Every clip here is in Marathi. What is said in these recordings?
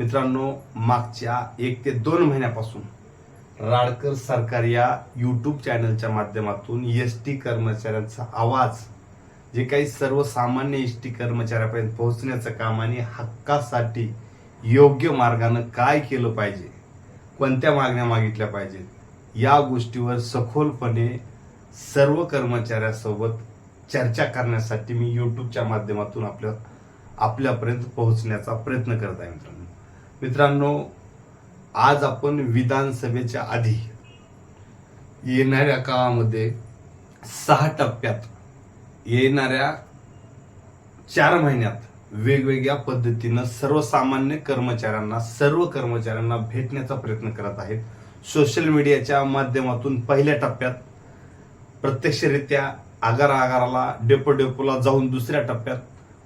मित्रांनो मागच्या एक ते दोन महिन्यापासून राडकर सरकार या यूट्यूब चॅनलच्या माध्यमातून एस टी कर्मचाऱ्यांचा आवाज जे काही सर्वसामान्य एस टी कर्मचाऱ्यापर्यंत पोहोचण्याचं काम आणि हक्कासाठी योग्य मार्गानं काय केलं पाहिजे कोणत्या मागण्या मागितल्या पाहिजेत या गोष्टीवर सखोलपणे सर्व कर्मचाऱ्यासोबत चर्चा करण्यासाठी मी यूट्यूबच्या माध्यमातून आपल्या आपल्यापर्यंत पोहोचण्याचा प्रयत्न करत आहे मित्रांनो. मित्रांनो आज आपण विधानसभेच्या आधी येणाऱ्या काळामध्ये सहा टप्प्यात येणाऱ्या चार महिन्यात वेगवेगळ्या पद्धतीनं सर्वसामान्य कर्मचाऱ्यांना सर्व कर्मचाऱ्यांना भेटण्याचा प्रयत्न करत आहेत. सोशल मीडियाच्या माध्यमातून पहिल्या टप्प्यात प्रत्यक्षरित्या आगारा आगाराला डेपो डेपोला जाऊन दुसऱ्या टप्प्यात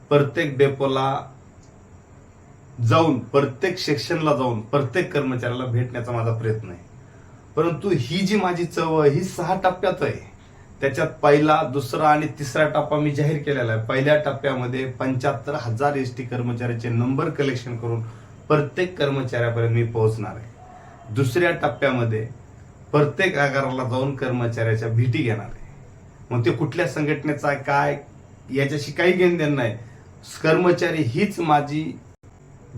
प्रत्येक डेपोला जाऊन प्रत्येक सेक्शनला जाऊन प्रत्येक कर्मचाऱ्याला भेटण्याचा माझा प्रयत्न आहे. परंतु ही जी माझी चव आहे ही सहा टप्प्यात आहे. त्याच्यात पहिला दुसरा आणि तिसरा टप्पा मी जाहीर केलेला आहे. पहिल्या टप्प्यामध्ये पंच्याहत्तर हजार एस टी कर्मचाऱ्याचे नंबर कलेक्शन करून प्रत्येक कर्मचाऱ्यापर्यंत मी पोहोचणार आहे. दुसऱ्या टप्प्यामध्ये प्रत्येक आगाराला जाऊन कर्मचाऱ्याच्या भेटी घेणार आहे. मग ते कुठल्या संघटनेचा आहे काय याच्याशी काही घेणं देणं नाही. कर्मचारी हीच माझी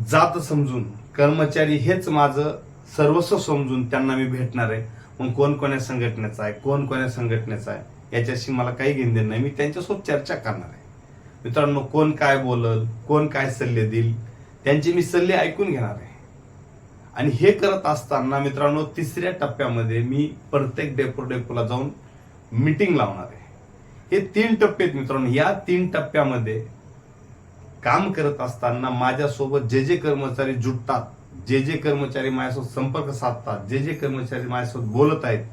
जात समजून कर्मचारी हेच माझं सर्वस्व समजून त्यांना मी भेटणार आहे. मग कोण कोण्या संघटनेचा आहे? कोण कोण्या संघटनेचा आहे? याच्याशी मला काही घेणं नाही. मी त्यांच्यासोबत चर्चा करणार आहे. मित्रांनो कोण काय बोलल कोण काय सल्ले देईल त्यांचे मी सल्ले ऐकून घेणार आहे. आणि हे करत असताना मित्रांनो तिसऱ्या टप्प्यामध्ये मी प्रत्येक डेपो डेपोला जाऊन मीटिंग लावणार आहे. हे तीन टप्पे आहेत मित्रांनो. या तीन टप्प्यामध्ये काम करत असताना माझ्यासोबत जे जे कर्मचारी जुटतात जे जे कर्मचारी माझ्यासोबत संपर्क साधतात जे जे कर्मचारी माझ्यासोबत बोलत आहेत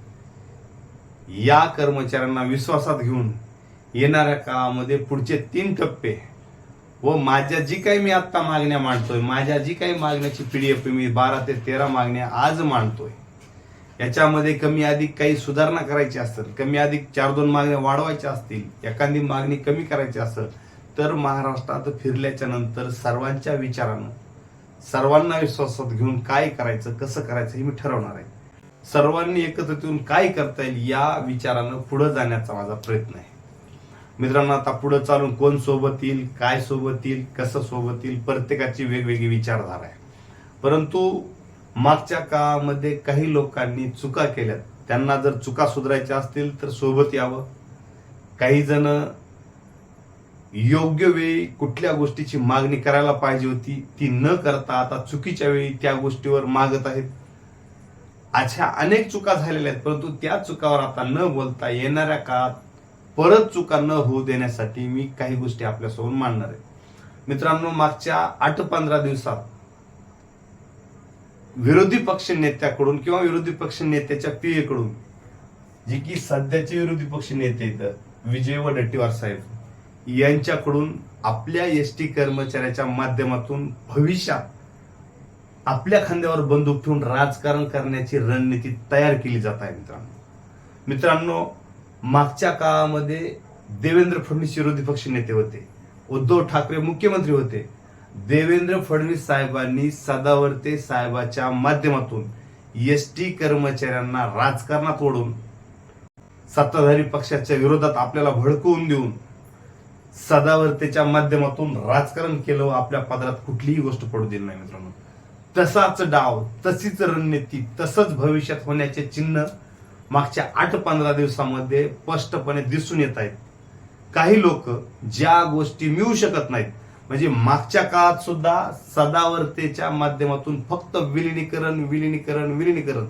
या कर्मचाऱ्यांना विश्वासात घेऊन येणाऱ्या काळामध्ये पुढचे तीन टप्पे व माझ्या जी काही मी आत्ता मागण्या मांडतोय माझ्या जी काही मागण्याची पीडीएफ मी बारा ते तेरा मागण्या आज मांडतोय याच्यामध्ये कमी अधिक काही सुधारणा करायची असेल कमी अधिक चार दोन मागण्या वाढवायच्या असतील एखादी मागणी कमी करायची असेल तर महाराष्ट्रात फिरल्याच्या नंतर सर्वांच्या विचारानं सर्वांना विश्वासात घेऊन काय करायचं कसं करायचं हे मी ठरवणार आहे. सर्वांनी एकत्रित येऊन काय करता येईल या विचारानं पुढे जाण्याचा माझा प्रयत्न आहे. मित्रांनो आता पुढे चालून कोण सोबत येईल काय सोबत येईल कसं सोबत येईल प्रत्येकाची वेगवेगळी विचारधारा आहे. परंतु मागच्या काळामध्ये काही लोकांनी चुका केल्या त्यांना जर चुका सुधारायच्या असतील तर सोबत यावं. काही जण योग्य वेळी कुठल्या गोष्टीची मागणी करायला पाहिजे होती ती न करता आता चुकीच्या वेळी त्या गोष्टीवर मागत आहेत. अशा अनेक चुका झालेल्या आहेत परंतु त्या चुकावर आता न बोलता येणाऱ्या काळात परत चुका न होऊ देण्यासाठी मी काही गोष्टी आपल्यासमोर मांडणार आहे. मित्रांनो मागच्या आठ पंधरा दिवसात विरोधी पक्ष नेत्याकडून किंवा विरोधी पक्ष नेत्याच्या पीएकडून जी की सध्याचे विरोधी पक्ष नेते इथं विजय वडेट्टीवार साहेब यांच्याकडून आपल्या एस टी कर्मचाऱ्याच्या माध्यमातून भविष्यात आपल्या खांद्यावर बंदूक ठेवून राजकारण करण्याची रणनीती तयार केली जात आहे मित्रांनो. मित्रांनो मागच्या काळामध्ये देवेंद्र फडणवीस विरोधी पक्ष नेते होते. उद्धव ठाकरे मुख्यमंत्री होते. देवेंद्र फडणवीस साहेबांनी सदावर्ते साहेबाच्या माध्यमातून एस टी कर्मचाऱ्यांना राजकारणात ओढून सत्ताधारी पक्षाच्या विरोधात आपल्याला भडकवून देऊन सदावर्तेच्या माध्यमातून राजकारण केलं आपल्या पदरात कुठलीही गोष्ट पडू दिली नाही मित्रांनो. तसाच डाव तशीच रणनीती तसंच भविष्यात होण्याचे चिन्ह मागच्या आठ पंधरा दिवसामध्ये स्पष्टपणे दिसून येत आहेत. काही लोक ज्या गोष्टी मिळू शकत नाहीत म्हणजे मागच्या काळात सुद्धा सदावर्तेच्या माध्यमातून फक्त विलिनीकरण विलिनीकरण विलिनीकरण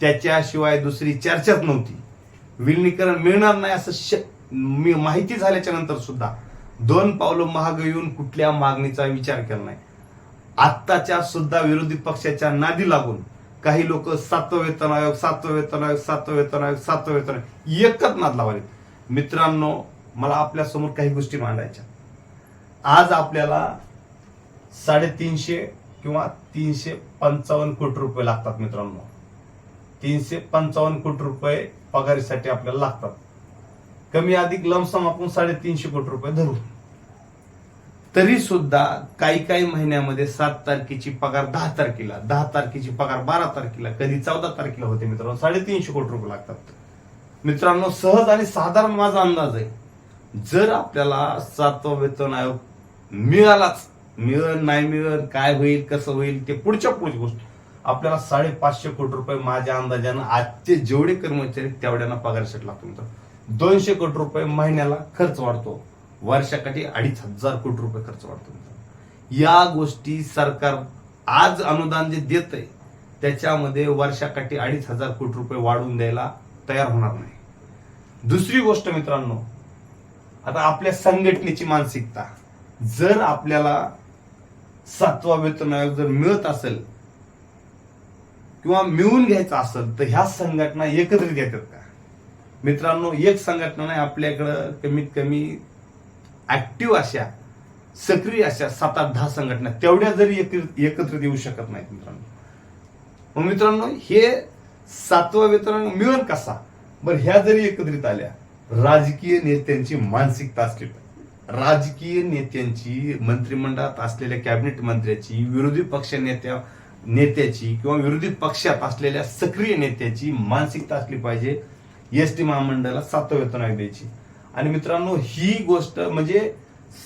त्याच्याशिवाय दुसरी चर्चाच नव्हती. विलिनीकरण मिळणार नाही असं शक्य मी- माहिती झाल्याच्यानंतर सुद्धा दोन पावलं महाग येऊन कुठल्या मागणीचा विचार केला नाही. आत्ताच्या सुद्धा विरोधी पक्षाच्या नादी लागून काही लोक सातवं वेतन आयोग सातवं वेतन आयोग सातवं वेतन आयोग सातवं वेतन आयोग एकच नाद लावाले मित्रांनो मला आपल्यासमोर काही गोष्टी मांडायच्या. आज आपल्याला साडेतीनशे किंवा तीनशे पंचावन्न कोटी रुपये लागतात मित्रांनो. तीनशे पंचावन्न कोटी रुपये पगारीसाठी आपल्याला लागतात. कमी अधिक लमसम आपण साडेतीनशे कोटी रुपये धरू. तरी सुद्धा काही काही महिन्यामध्ये सात तारखेची पगार दहा तारखेला दहा तारखेची पगार बारा तारखेला कधी चौदा तारखेला होते मित्रांनो साडेतीनशे कोटी रुपये लागतात. मित्रांनो सहज आणि साधारण माझा अंदाज आहे जर आपल्याला सातवा वेतन आयोग मिळालाच मिळन नाही मिळन काय होईल कसं होईल ते पुढच्या पुढची गोष्ट. आपल्याला साडेपाचशे कोटी रुपये माझ्या अंदाजानं आजचे जेवढे कर्मचारी तेवढ्यांना पगार सेट लागतो मित्रांनो. दोनशे कोटी रुपये महिन्याला खर्च वाढतो. वर्षाकाठी अडीच हजार कोटी रुपये खर्च वाढतो या गोष्टी सरकार आज अनुदान जे देत आहे त्याच्यामध्ये वर्षाकाठी अडीच हजार कोटी रुपये वाढवून द्यायला तयार होणार नाही. दुसरी गोष्ट मित्रांनो आता आपल्या संघटनेची मानसिकता. जर आपल्याला सातवा वेतन आयोग जर मिळत असेल किंवा मिळून घ्यायचं असेल तर ह्या संघटना एकत्रित येतात का? मित्रांनो एक संघटना नाही आपल्याकडं कमीत कमी ऍक्टिव्ह अशा सक्रिय अशा सात आठ दहा संघटना तेवढ्या जरी एकत्रित येऊ शकत नाहीत मित्रांनो. मग मित्रांनो हे सातवा वितरण मिळून कसा? बरं ह्या जरी एकत्रित आल्या राजकीय नेत्यांची मानसिकता असली पाहिजे. राजकीय नेत्यांची मंत्रिमंडळात असलेल्या कॅबिनेट मंत्र्याची विरोधी पक्ष नेत्या नेत्याची किंवा विरोधी पक्षात असलेल्या सक्रिय नेत्याची मानसिकता असली पाहिजे. एस टी महामंडळाला सातवा वेतन आयोग द्यायची. आणि मित्रांनो ही गोष्ट म्हणजे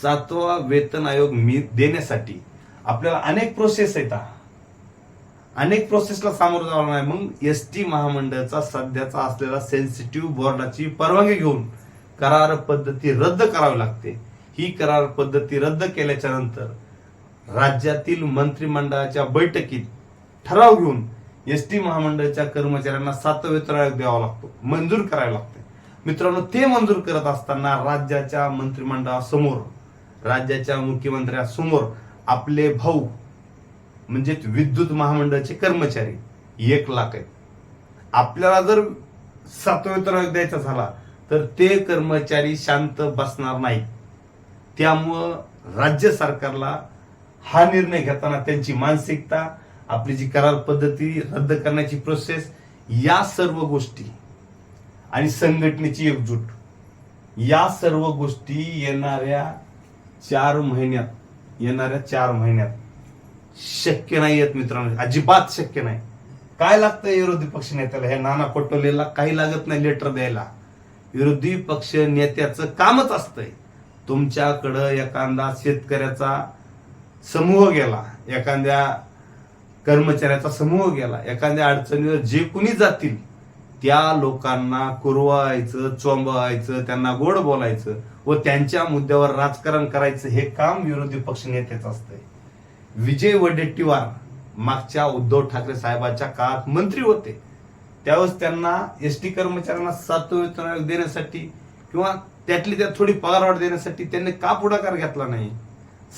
सातवा वेतन आयोग मी देण्यासाठी आपल्याला अनेक प्रोसेस आहेत अनेक प्रोसेसला सामोरं जावं नाही मग एस टी महामंडळाचा सध्याचा असलेला सेन्सिटिव्ह बोर्डाची परवानगी घेऊन करार पद्धती रद्द करावी लागते. ही करार पद्धती रद्द केल्याच्यानंतर राज्यातील मंत्रिमंडळाच्या बैठकीत ठराव घेऊन एस टी महामंडळाच्या कर्मचाऱ्यांना सातवेत आयोग द्यावा लागतो. मंजूर करायला लागते. मित्रांनो ते मंजूर करत असताना राज्याच्या मंत्रिमंडळासमोर राज्याच्या मुख्यमंत्र्यासमोर आपले भाऊ म्हणजे विद्युत महामंडळाचे कर्मचारी एक लाख आहेत. आपल्याला जर सातवेत आयोग द्यायचा झाला तर ते कर्मचारी शांत बसणार नाही त्यामुळं राज्य सरकारला हा निर्णय घेताना त्यांची मानसिकता आपली जी करार पद्धती रद्द करण्याची प्रोसेस या सर्व गोष्टी आणि संघटनेची एकजूट या सर्व गोष्टी येणाऱ्या चार महिन्यात येणाऱ्या चार महिन्यात शक्य नाही येत मित्रांनो अजिबात शक्य नाही. काय लागतं विरोधी पक्ष नेत्याला? ह्या नाना पटोलेला काही लागत नाही लेटर द्यायला. विरोधी पक्ष नेत्याचं कामच असतंय. तुमच्याकडं एखादा शेतकऱ्याचा समूह गेला एखाद्या कर्मचाऱ्याचा समूह गेला. एखाद्या अडचणीवर जे कुणी जातील त्या लोकांना कुरवायचं चोंबवायचं त्यांना गोड बोलायचं व त्यांच्या मुद्द्यावर राजकारण करायचं हे काम विरोधी पक्ष नेत्याचं असतंय. विजय वडेट्टीवार मागच्या उद्धव ठाकरे साहेबांच्या काळात मंत्री होते. त्यावेळेस त्यांना एस टी कर्मचाऱ्यांना सातव्य देण्यासाठी किंवा त्यातली त्यात थोडी पगारवाढ देण्यासाठी त्यांनी का पुढाकार घेतला नाही.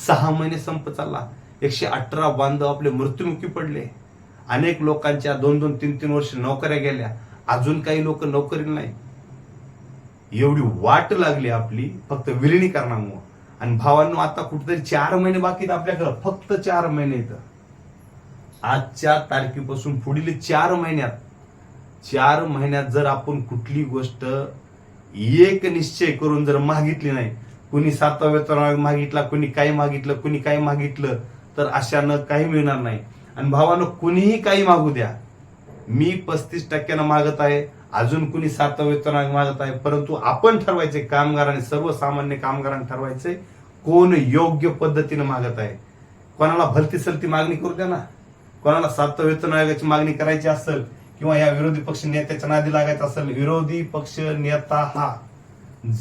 सहा महिने संप चालला. एकशे अठरा बांधव आपले मृत्युमुखी पडले. अनेक लोकांच्या दोन दोन तीन तीन वर्ष नोकऱ्या गेल्या. अजून काही लोक नोकरी नाही एवढी वाट लागली आपली फक्त विलिनीकरणामुळं. आणि भावांनो आता कुठेतरी चार महिने बाकी आपल्याकडं. फक्त चार महिने इथं. आजच्या तारखेपासून पुढील चार महिन्यात चार महिन्यात जर आपण कुठली गोष्ट एक निश्चय करून जर मागितली नाही कुणी सातवा वेतन मागितला कुणी काय मागितलं कुणी काय मागितलं तर अशानं काही मिळणार नाही. आणि भावानं कुणीही काही मागू द्या. मी पस्तीस टक्क्यानं मागत आहे. अजून कुणी सातव्या वेतन मागत आहे. परंतु आपण ठरवायचे कामगारांनी सर्वसामान्य कामगारांनी ठरवायचे कोण योग्य पद्धतीनं मागत आहे. कोणाला भलती सलती मागणी करू द्या ना. कोणाला सातव्या वेतन आयोगाची मागणी करायची असेल किंवा या विरोधी पक्ष नेत्याच्या नादी लागायचं असेल विरोधी पक्ष नेता हा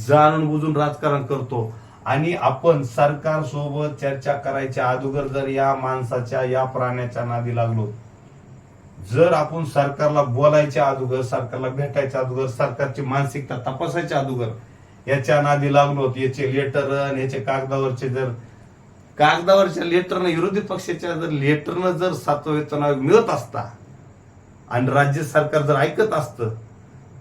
जाणून बुजून राजकारण करतो. आणि आपण सरकार सोबत चर्चा करायच्या अगोदर जर या माणसाच्या या प्राण्याच्या नादी लागलो जर आपण सरकारला बोलायच्या अगोदर सरकारला भेटायच्या अगोदर सरकारची मानसिकता तपासायच्या अगोदर याच्या नादी लागलो याचे लेटर याचे कागदावरचे जर कागदावरच्या लेटरनं विरोधी पक्षाच्या जर लेटरनं जर सातवा वेतन आयोग मिळत असता आणि राज्य सरकार जर ऐकत असतं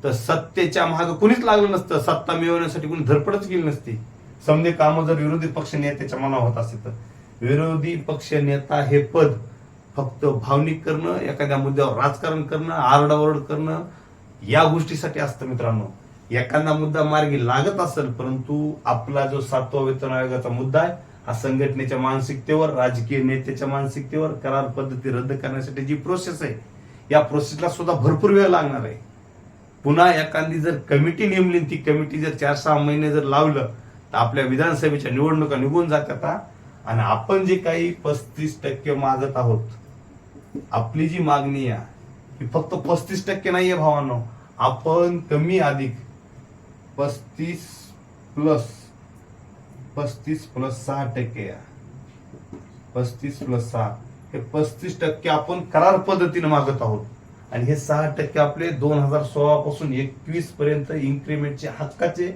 तर सत्तेच्या मागं कुणीच लागलं नसतं. सत्ता मिळवण्यासाठी कुणी धडपडच केली नसती. समजे कामं जर विरोधी पक्ष नेत्याच्या मनावर होत असेल तर. विरोधी पक्ष नेता हे पद फक्त भावनिक करणं एखाद्या मुद्द्यावर राजकारण करणं आरडाओरड करणं या गोष्टीसाठी असतं मित्रांनो. एखादा मुद्दा मार्गी लागत असेल परंतु आपला जो सातवा वेतन आयोगाचा मुद्दा आहे हा संघटनेच्या मानसिकतेवर राजकीय नेत्याच्या मानसिकतेवर करार पद्धती रद्द करण्यासाठी जी प्रोसेस आहे या प्रोसेसला सुद्धा भरपूर वेळ लागणार आहे. पुन्हा एखादी जर कमिटी नेमली ती कमिटी जर चार सहा महिने जर लावलं तर आपल्या विधानसभेच्या निवडणुका निघून जातात आणि आपण जे काही पस्तीस टक्के मागत आहोत आपली जी मागणी आहे ही फक्त पस्तीस टक्के नाहीये भावांनो. आपण कमी अधिक पस्तीस प्लस पस्तीस प्लस सहा टक्के पस्तीस प्लस सहा हे पस्तीस टक्के आपण करार पद्धतीने मागत आहोत. आणि हे सहा टक्के आपले दोन हजार सोळा पासून एकवीस पर्यंत इन्क्रीमेंटचे हक्काचे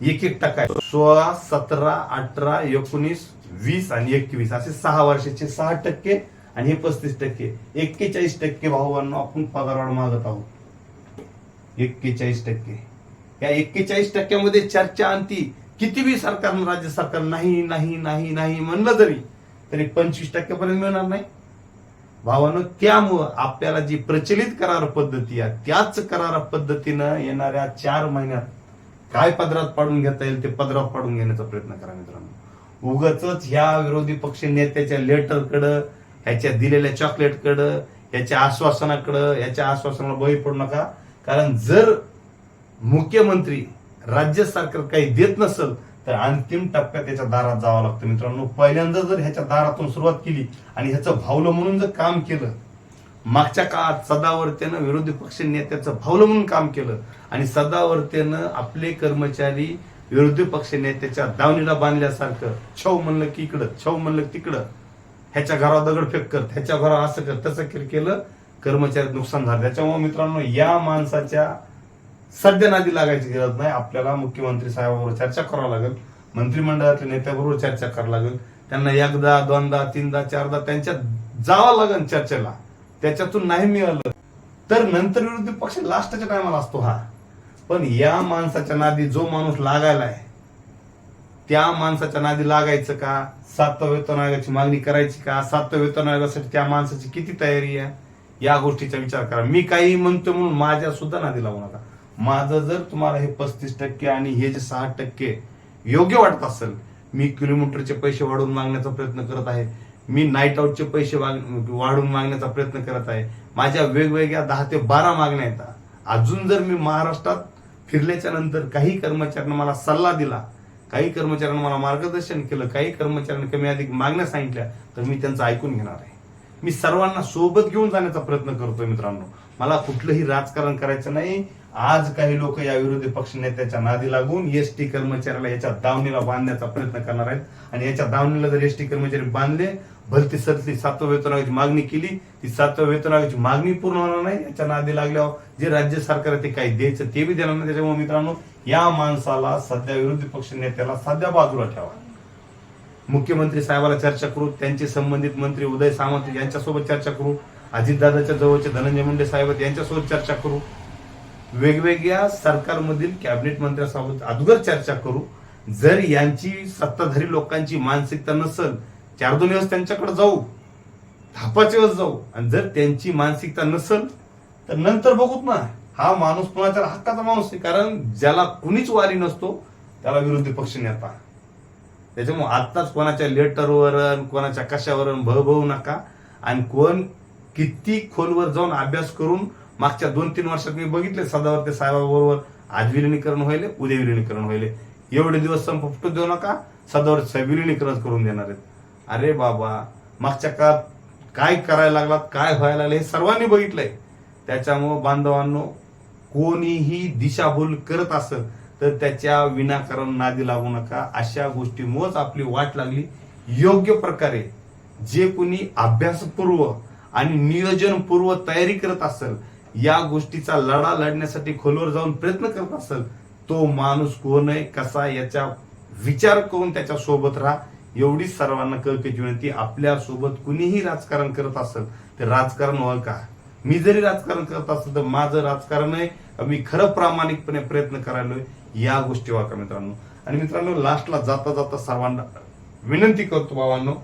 एक एक टक्का आहे. सोळा सतरा अठरा एकोणीस वीस आणि एकवीस. असे सहा वर्षाचे सहा टक्के आणि हे पस्तीस टक्के. एक्केचाळीस टक्के भाऊबांना आपण पगारवाढ मागत आहोत. एक्केचाळीस टक्के. या एक्केचाळीस टक्क्यामध्ये चर्चा आणती. किती बी सरकारनं राज्य सरकार नाही नाही नाही नाही म्हणलं तरी तरी पंचवीस टक्क्यापर्यंत मिळणार नाही. भावानं त्यामुळं आपल्याला जी प्रचलित करार पद्धती आहे त्याच करार पद्धतीनं येणाऱ्या चार महिन्यात काय पदरात पाडून घेता येईल ते पदरात पाडून घेण्याचा प्रयत्न करा मित्रांनो. उगच ह्या विरोधी पक्ष नेत्याच्या लेटरकडं ह्याच्या दिलेल्या चॉकलेटकडं याच्या आश्वासनाकडं याच्या आश्वासनाला बळी पडू नका. कारण जर मुख्यमंत्री राज्य सरकार काही देत नसेल तर अंतिम टप्प्यात त्याच्या दारात जावं लागतं मित्रांनो. पहिल्यांदा जर ह्याच्या दारातून सुरुवात केली आणि ह्याचं भावलं म्हणून जर काम केलं मागच्या काळात सदावर्तेनं विरोधी पक्ष नेत्याचं भावलं म्हणून काम केलं. आणि सदावर्तेनं आपले कर्मचारी विरोधी पक्ष नेत्याच्या दावणीला बांधल्यासारखं छव म्हणलं की इकडं छव म्हणलं की तिकडं ह्याच्या घरावर दगडफेक कर ह्याच्या घरावर असं कर तसं केलं कर्मचारी नुकसान झालं. त्याच्यामुळे मित्रांनो या माणसाच्या सध्या नादी लागायची गरज नाही. आपल्याला मुख्यमंत्री साहेबांबरोबर चर्चा करावं लागेल. मंत्रिमंडळातल्या नेत्याबरोबर चर्चा करावी लागेल. त्यांना एकदा दोनदा तीनदा चारदा त्यांच्यात जावं लागेल चर्चेला. त्याच्यातून नाही मिळालं. तर नंतर विरोधी पक्ष लास्टच्या टायमाला असतो हा. पण या माणसाच्या नादी जो माणूस लागायलाय त्या माणसाच्या नादी लागायचं का? सातव्या वेतन आयोगाची मागणी करायची का? सातव्या वेतन आयोगासाठी त्या माणसाची किती तयारी आहे? या गोष्टीचा विचार करा. मी काही म्हणतो म्हणून माझ्या सुद्धा नादी लावू नका. माझं जर तुम्हाला हे पस्तीस टक्के आणि हे जे सहा टक्के योग्य वाटत असेल मी किलोमीटरचे पैसे वाढवून मागण्याचा प्रयत्न करत आहे. मी नाईट आऊटचे पैसे वाढून वाढवून मागण्याचा प्रयत्न करत आहे. माझ्या वेगवेगळ्या दहा ते बारा मागण्या येतात अजून जर मी महाराष्ट्रात फिरल्याच्या नंतर काही कर्मचाऱ्यांना मला सल्ला दिला काही कर्मचाऱ्यांना मला मार्गदर्शन केलं काही कर्मचाऱ्यांना कमी अधिक मागण्या सांगितल्या तर मी त्यांचं ऐकून घेणार आहे. मी सर्वांना सोबत घेऊन जाण्याचा प्रयत्न करतोय मित्रांनो. मला कुठलंही राजकारण करायचं नाही. आज काही लोक या विरोधी पक्ष नेत्याच्या नादी लागून एस टी कर्मचाऱ्याला याच्या दावणीला बांधण्याचा प्रयत्न करणार आहेत. आणि याच्या दावणीला जर एस टी कर्मचारी बांधले भलती सरती सातव्या वेतन आयोगाची मागणी केली. ती सातव्या वेतन आयोगाची मागणी पूर्ण होणार नाही. याच्या नादी लागल्यावर जे राज्य सरकार ते काही द्यायचं ते बी देणार नाही. त्याच्यामुळे मित्रांनो या माणसाला सध्या विरोधी पक्ष नेत्याला सध्या बाजूला ठेवा. मुख्यमंत्री साहेबाला चर्चा करू. त्यांचे संबंधित मंत्री उदय सामंत यांच्यासोबत चर्चा करू. अजितदादाच्या जवळचे धनंजय मुंडे साहेब यांच्यासोबत चर्चा करू. वेगवेगळ्या सरकारमधील कॅबिनेट मंत्र्यांसोबत अगोदर चर्चा करू. जर यांची सत्ताधारी लोकांची मानसिकता नसेल चार दोन दिवस त्यांच्याकडे जाऊ धापाच दिवस जाऊ. आणि जर त्यांची मानसिकता नसल तर नंतर बघूत ना. हा माणूस कोणाच्या हक्काचा माणूस आहे. कारण ज्याला कुणीच वारी नसतो त्याला विरोधी पक्ष नेता. त्याच्यामुळे आत्ताच कोणाच्या लेटरवर कोणाच्या कशावर भळभळू नका. आणि कोण किती खोलवर जाऊन अभ्यास करून मागच्या दोन तीन वर्षात मी बघितले सदावर्ते साहेबाबरोबर आज विलिनीकरण व्हायले उद्या विलिनीकरण व्हायले. एवढे दिवस संप फुटू देऊ नका. सदावर साहेब विलिनीकरण करून देणार आहेत. अरे बाबा मागच्या काळात काय करायला लागलात काय व्हायला लागलं हे सर्वांनी बघितलंय. त्याच्यामुळं बांधवांनो कोणीही दिशाभूल करत असेल तर त्याच्या विनाकारण नादी लागू नका. अशा गोष्टीमुळेच आपली वाट लागली. योग्य प्रकारे जे कोणी अभ्यासपूर्व आणि नियोजनपूर्व तयारी करत असेल या गोष्टीचा लढा लढण्यासाठी खोलवर जाऊन प्रयत्न करत असेल तो माणूस कोण आहे कसा याचा विचार करून त्याच्या सोबत राहा. एवढीच सर्वांना कळकळीची विनंती आपल्यासोबत कुणीही राजकारण करत असेल ते राजकारण ओळखा मी जरी राजकारण करत असेल तर माझं राजकारण आहे. मी खरं प्रामाणिकपणे प्रयत्न करायलोय या गोष्टी वाका मित्रांनो? आणि मित्रांनो लास्टला जाता जाता सर्वांना विनंती करतो बाबांनो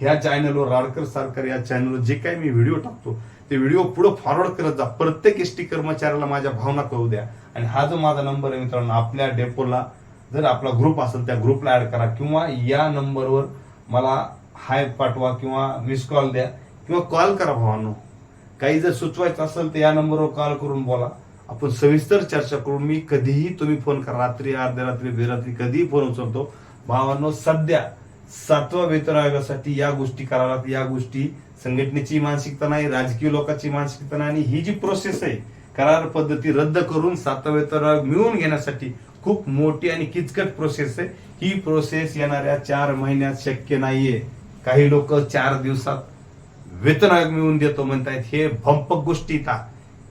ह्या चॅनलवर राडकर सरकार या चॅनलवर जे काही मी व्हिडिओ टाकतो ते व्हिडिओ पुढे फॉरवर्ड करत जा. प्रत्येक एस टी कर्मचाऱ्याला माझ्या भावना कळू द्या. आणि हा जो माझा नंबर आहे मित्रांनो आपल्या डेपोला जर आपला ग्रुप असेल त्या ग्रुपला ऍड करा. किंवा या नंबरवर मला हाय पाठवा किंवा मिस कॉल द्या किंवा कॉल करा भावांनो. काही जर सुचवायचं असेल तर या नंबरवर कॉल करून बोला. आपण सविस्तर चर्चा करून मी कधीही तुम्ही फोन करा. रात्री अर्ध्या रात्री बेरात्री कधीही फोन उचलतो. भावांनो सध्या सातवा वेतन आयोगासाठी या गोष्टी कराव्या लागतात या गोष्टी संघटनेची मानसिकता नाही राजकीय लोकांची मानसिकता नाही. आणि ही जी प्रोसेस आहे करार पद्धती रद्द करून सातवा वेतन आयोग मिळवून घेण्यासाठी खूप मोठी आणि किचकट प्रोसेस आहे. ही प्रोसेस येणाऱ्या चार महिन्यात शक्य नाहीये. काही लोक चार दिवसात वेतन आयोग मिळवून देतो म्हणतायत. हे भंपक गोष्टी का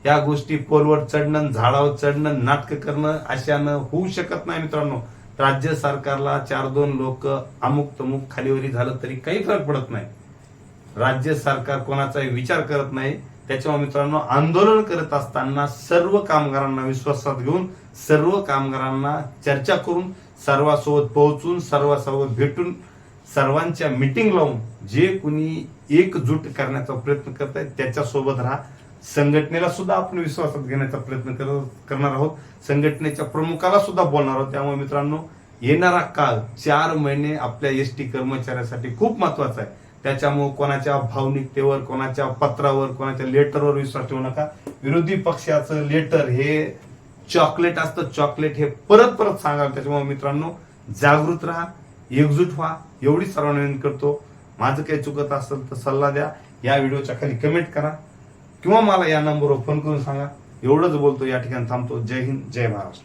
या गोष्टी पोलवर चढणं झाडावर चढणं नाटक करणं अशानं होऊ शकत नाही मित्रांनो. राज्य सरकारला चार दोन लोक अमुक तमुक खालीवरी झालं तरी काही फरक पडत नाही. राज्य सरकार कोणाचाही विचार करत नाही. त्याच्यामुळे मित्रांनो आंदोलन करत असताना सर्व कामगारांना विश्वासात घेऊन सर्व कामगारांना चर्चा करून सर्वांसोबत पोहोचून सर्वांसोबत भेटून सर्वांच्या मिटिंग लावून जे कुणी एकजूट करण्याचा प्रयत्न करत आहेत त्याच्यासोबत राहा. संघटनेला सुद्धा आपण विश्वासात घेण्याचा प्रयत्न कर- करणार आहोत. संघटनेच्या प्रमुखाला सुद्धा बोलणार आहोत. त्यामुळे मित्रांनो येणारा काळ चार महिने आपल्या एस टी कर्मचाऱ्यासाठी खूप महत्त्वाचा आहे. त्याच्यामुळे कोणाच्या भावनिकतेवर कोणाच्या पत्रावर कोणाच्या लेटरवर विश्वास ठेवू नका. विरोधी पक्षाचं लेटर हे चॉकलेट असतं. चॉकलेट हे परत परत सांगाल त्याच्यामुळे मित्रांनो जागृत राहा एकजूट व्हा. एवढी सर्वांना विनंती करतो. माझं काही चुकत असेल तर सल्ला द्या. या व्हिडिओच्या खाली कमेंट करा. किंवा मला या नंबरवर फोन करून सांगा. एवढंच बोलतो. या ठिकाणी थांबतो. जय हिंद जय महाराष्ट्र.